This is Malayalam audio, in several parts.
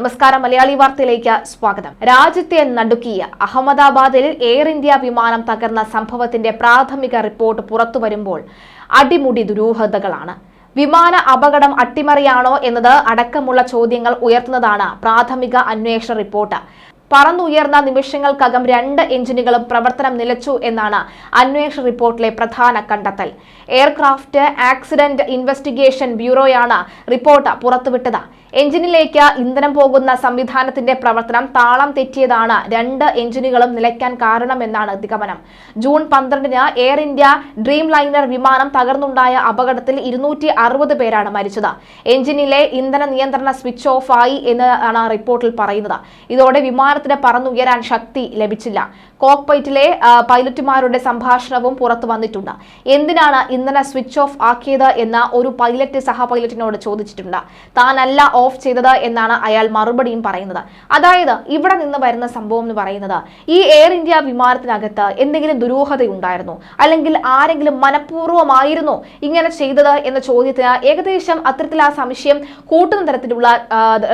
നമസ്കാരം. മലയാളി വാർത്തയിലേക്ക് സ്വാഗതം. രാജ്യത്തെ നടുക്കിയ അഹമ്മദാബാദിൽ എയർ ഇന്ത്യ വിമാനം തകർന്ന സംഭവത്തിന്റെ പ്രാഥമിക റിപ്പോർട്ട് പുറത്തു വരുമ്പോൾ അടിമുടി ദുരൂഹതകളാണ്. വിമാന അപകടം അട്ടിമറിയാണോ എന്നത് അടക്കമുള്ള ചോദ്യങ്ങൾ ഉയർത്തുന്നതാണ് പ്രാഥമിക അന്വേഷണ റിപ്പോർട്ട്. പറന്നുയർന്ന നിമിഷങ്ങൾക്കകം രണ്ട് എഞ്ചിനുകളും പ്രവർത്തനം നിലച്ചു എന്നാണ് അന്വേഷണ റിപ്പോർട്ടിലെ പ്രധാന കണ്ടെത്തൽ. എയർക്രാഫ്റ്റ് ആക്സിഡന്റ് ഇൻവെസ്റ്റിഗേഷൻ ബ്യൂറോയാണ് റിപ്പോർട്ട് പുറത്തുവിട്ടത്. എഞ്ചിനിലേക്ക് ഇന്ധനം പോകുന്ന സംവിധാനത്തിന്റെ പ്രവർത്തനം താളം തെറ്റിയതാണ് രണ്ട് എഞ്ചിനുകളും നിലയ്ക്കാൻ കാരണമെന്നാണ് നിഗമനം. ജൂൺ പന്ത്രണ്ടിന് എയർ ഇന്ത്യ ഡ്രീം ലൈനർ വിമാനം തകർന്നുണ്ടായ അപകടത്തിൽ ഇരുന്നൂറ്റി അറുപത് പേരാണ് മരിച്ചത്. എഞ്ചിനിലെ ഇന്ധന നിയന്ത്രണ സ്വിച്ച് ഓഫ് ആയി എന്നാണ് റിപ്പോർട്ടിൽ പറയുന്നത്. ഇതോടെ വിമാനത്തിന് പറന്നുയരാൻ ശക്തി ലഭിച്ചില്ല. കോക്പൈറ്റിലെ പൈലറ്റുമാരുടെ സംഭാഷണവും പുറത്തു വന്നിട്ടുണ്ട്. എന്തിനാണ് ഇന്ധന സ്വിച്ച് ഓഫ് ആക്കിയത് എന്ന് ഒരു പൈലറ്റ് സഹ പൈലറ്റിനോട് ചോദിച്ചിട്ടുണ്ട്. താനല്ല ഓഫ് ചെയ്തത് എന്നാണ് അയാൾ മറുപടിയും പറയുന്നത്. അതായത് ഇവിടെ നിന്ന് വരുന്ന സംഭവം എന്ന് പറയുന്നത് ഈ എയർ ഇന്ത്യ വിമാനത്തിനകത്ത് എന്തെങ്കിലും ദുരൂഹതയുണ്ടായിരുന്നു അല്ലെങ്കിൽ ആരെങ്കിലും മനഃപൂർവമായിരുന്നോ ഇങ്ങനെ ചെയ്തത് എന്ന ചോദ്യത്തിന് ഏകദേശം അത്തരത്തിൽ ആ സംശയം കൂട്ടുന്ന തരത്തിലുള്ള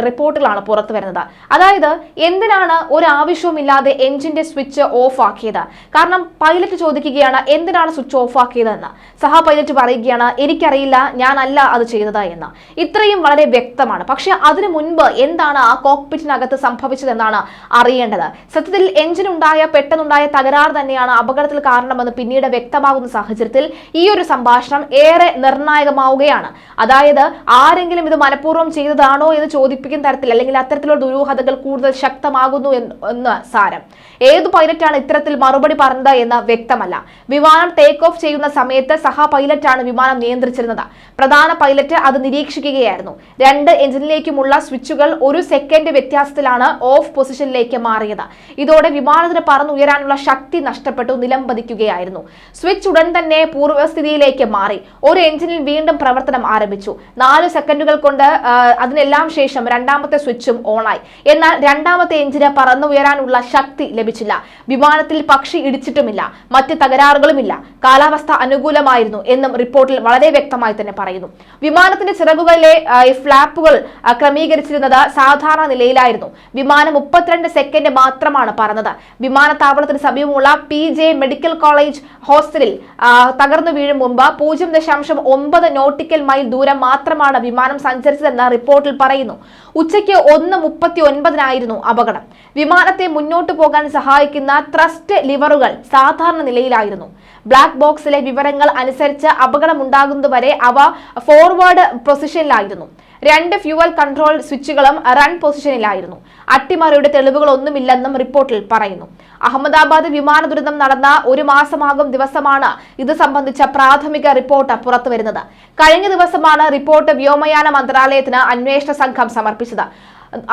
റിപ്പോർട്ടുകളാണ് പുറത്തു വരുന്നത്. അതായത് എന്തിനാണ് ഒരു ആവശ്യവുമില്ലാതെ എഞ്ചിന്റെ സ്വിച്ച് ഓഫ് ആക്കിയത് കാരണം പൈലറ്റ് ചോദിക്കുകയാണ് എന്തിനാണ് സ്വിച്ച് ഓഫ് ആക്കിയതെന്ന് സഹ പൈലറ്റ് പറയുകയാണ് എനിക്കറിയില്ല ഞാനല്ല അത് ചെയ്തത് എന്ന്. ഇത്രയും വളരെ വ്യക്തമാണ്. പക്ഷെ അതിനു മുൻപ് എന്താണ് ആ കോക്പിറ്റിനകത്ത് സംഭവിച്ചതെന്നാണ് അറിയേണ്ടത്. സത്യത്തിൽ എഞ്ചിനുണ്ടായ പെട്ടെന്നുണ്ടായ തകരാർ തന്നെയാണ് അപകടത്തിൽ കാരണമെന്ന് പിന്നീട് വ്യക്തമാകുന്ന സാഹചര്യത്തിൽ ഈ ഒരു സംഭാഷണം ഏറെ നിർണായകമാവുകയാണ്. അതായത് ആരെങ്കിലും ഇത് മനഃപൂർവം ചെയ്തതാണോ എന്ന് ചോദിപ്പിക്കുന്ന തരത്തിൽ അല്ലെങ്കിൽ അത്തരത്തിലുള്ള ദുരൂഹതകൾ കൂടുതൽ ശക്തമാകുന്നു എന്ന് എന്ന് സാരം. ഏതു പൈലറ്റാണ് ഇത്തരത്തിൽ മറുപടി പറഞ്ഞത് എന്ന് വ്യക്തമല്ല. വിമാനം ടേക്ക് ഓഫ് ചെയ്യുന്ന സമയത്ത് സഹ പൈലറ്റാണ് വിമാനം നിയന്ത്രിച്ചിരുന്നത്. പ്രധാന പൈലറ്റ് അത് നിരീക്ഷിക്കുകയായിരുന്നു. രണ്ട് എഞ്ചിനിലേക്കുമുള്ള സ്വിച്ചുകൾ ഒരു സെക്കൻഡ് വ്യത്യാസത്തിലാണ് ഓഫ് പൊസിഷനിലേക്ക് മാറിയത്. ഇതോടെ വിമാനത്തിന് പറന്നുയരാനുള്ള ശക്തി നഷ്ടപ്പെട്ടു നിലംപതിക്കുകയായിരുന്നു സ്വിച്ച് ഉടൻ തന്നെ പൂർവസ്ഥിതിയിലേക്ക് മാറി. ഒരു എഞ്ചിനിൽ വീണ്ടും പ്രവർത്തനം ആരംഭിച്ചു. നാല് സെക്കൻഡുകൾ കൊണ്ട് അതിനെല്ലാം ശേഷം രണ്ടാമത്തെ സ്വിച്ചും ഓണായി എന്നാൽ രണ്ടാമത്തെ എഞ്ചിന് പറന്നുയരാനുള്ള ശക്തി ലഭിച്ചില്ല. വിമാനത്തിൽ പക്ഷി ഇടിച്ചിട്ടുമില്ല. മറ്റ് തകരാറുകളുമില്ല. കാലാവസ്ഥ അനുകൂലമായിരുന്നു എന്നും റിപ്പോർട്ടിൽ വളരെ വ്യക്തമായി തന്നെ പറയുന്നു. വിമാനത്തിന്റെ ചിറകുകളിലെ ഫ്ലാപ്പുകൾ ക്രമീകരിച്ചിരുന്നത് സാധാരണ നിലയിലായിരുന്നു. വിമാനം മുപ്പത്തിരണ്ട് സെക്കൻഡ് മാത്രമാണ് പറന്നത്. വിമാനത്താവളത്തിന് സമീപമുള്ള പി ജെ മെഡിക്കൽ കോളേജ് ഹോസ്റ്റലിൽ തകർന്നു വീഴും മുമ്പ് പൂജ്യം ദശാംശം ഒമ്പത് നോട്ടിക്കൽ മൈൽ ദൂരം മാത്രമാണ് വിമാനം സഞ്ചരിച്ചതെന്ന് റിപ്പോർട്ടിൽ പറയുന്നു. ഉച്ചയ്ക്ക് ഒന്ന് മുപ്പത്തി ഒൻപതിനായിരുന്നു അപകടം. വിമാനത്തെ മുന്നോട്ടു പോകാൻ സഹായിക്കുന്ന ത്രസ്റ്റ് ലിവറുകൾ സാധാരണ നിലയിലായിരുന്നു. ബ്ലാക്ക് ബോക്സിലെ വിവരങ്ങൾ അനുസരിച്ച് അപകടമുണ്ടാകുന്നതുവരെ അവ ഫോർവേഡ് പൊസിഷനിലായിരുന്നു രണ്ട് ഫ്യൂവൽ കൺട്രോൾ സ്വിച്ചുകളും റൺ പൊസിഷനിലായിരുന്നു അട്ടിമറിയുടെ തെളിവുകളൊന്നുമില്ലെന്നും റിപ്പോർട്ടിൽ പറയുന്നു. അഹമ്മദാബാദ് വിമാന ദുരന്തം നടന്ന ഒരു മാസമാകും ദിവസമാണ് ഇത് സംബന്ധിച്ച പ്രാഥമിക റിപ്പോർട്ട് പുറത്തുവരുന്നത്. കഴിഞ്ഞ ദിവസമാണ് റിപ്പോർട്ട് വ്യോമയാന മന്ത്രാലയത്തിന് അന്വേഷണ സംഘം സമർപ്പിച്ചത്.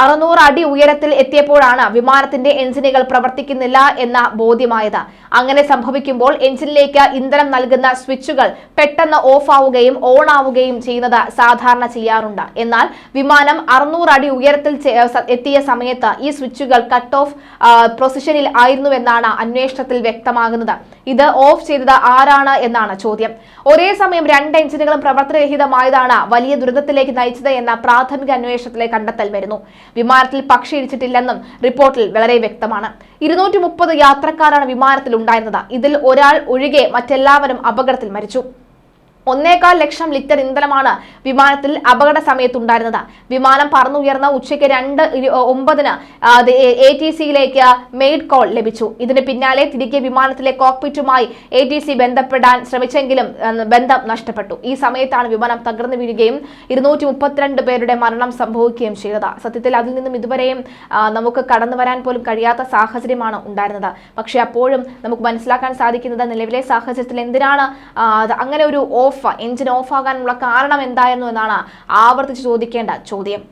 അറുന്നൂറ് അടി ഉയരത്തിൽ എത്തിയപ്പോഴാണ് വിമാനത്തിന്റെ എഞ്ചിനുകൾ പ്രവർത്തിക്കുന്നില്ല എന്ന ബോധ്യമായത്. അങ്ങനെ സംഭവിക്കുമ്പോൾ എഞ്ചിനിലേക്ക് ഇന്ധനം നൽകുന്ന സ്വിച്ചുകൾ പെട്ടെന്ന് ഓഫ് ആവുകയും ഓൺ ആവുകയും ചെയ്യുന്നത് സാധാരണ ചെയ്യാറുണ്ട്. എന്നാൽ വിമാനം അറുന്നൂറ് അടി ഉയരത്തിൽ എത്തിയ സമയത്ത് ഈ സ്വിച്ചുകൾ കട്ട് ഓഫ് പൊസിഷനിൽ ആയിരുന്നുവെന്നാണ് അന്വേഷണത്തിൽ വ്യക്തമാകുന്നത്. ഇത് ഓഫ് ചെയ്തത് ആരാണ് എന്നാണ് ചോദ്യം. ഒരേ സമയം രണ്ട് എഞ്ചിനുകളും പ്രവർത്തനരഹിതമായതാണ് വലിയ ദുരന്തത്തിലേക്ക് നയിച്ചത് എന്ന പ്രാഥമിക അന്വേഷണത്തിലെ കണ്ടെത്തൽ വരുന്നു. വിമാനത്തിൽ പക്ഷി ഇടിച്ചിട്ടില്ലെന്നും റിപ്പോർട്ടിൽ വളരെ വ്യക്തമാണ്. ഇരുന്നൂറ്റി മുപ്പത് യാത്രക്കാരാണ് വിമാനത്തിൽ ഉണ്ടായിരുന്നത് ഇതിൽ ഒരാൾ ഒഴികെ മറ്റെല്ലാവരും അപകടത്തിൽ മരിച്ചു. ഒന്നേകാൽ ലക്ഷം ലിറ്റർ ഇന്ധനമാണ് വിമാനത്തിൽ അപകട സമയത്തുണ്ടായിരുന്നത്. വിമാനം പറന്നുയർന്ന ഉച്ചയ്ക്ക് രണ്ട് ഒമ്പതിന് എ ടി സിയിലേക്ക് മെയ്ഡ് കോൾ ലഭിച്ചു. ഇതിന് പിന്നാലെ തിരികെ വിമാനത്തിലെ കോക്പിറ്റുമായി എ ടി സി ബന്ധപ്പെടാൻ ശ്രമിച്ചെങ്കിലും ബന്ധം നഷ്ടപ്പെട്ടു. ഈ സമയത്താണ് വിമാനം തകർന്നു വീഴുകയും ഇരുന്നൂറ്റി മുപ്പത്തിരണ്ട് പേരുടെ മരണം സംഭവിക്കുകയും ചെയ്തത്. സത്യത്തിൽ അതിൽ നിന്നും ഇതുവരെയും നമുക്ക് കടന്നു വരാൻ പോലും കഴിയാത്ത സാഹചര്യമാണ് ഉണ്ടായിരുന്നത്. പക്ഷേ അപ്പോഴും നമുക്ക് മനസ്സിലാക്കാൻ സാധിക്കുന്നത് നിലവിലെ സാഹചര്യത്തിൽ എന്തിനാണ് അങ്ങനെ ഒരു ഓഫ് എഞ്ചിൻ ഓഫ് ആകാനുള്ള കാരണം എന്തായിരുന്നു എന്നാണ് ആവർത്തിച്ച് ചോദിക്കേണ്ട ചോദ്യം.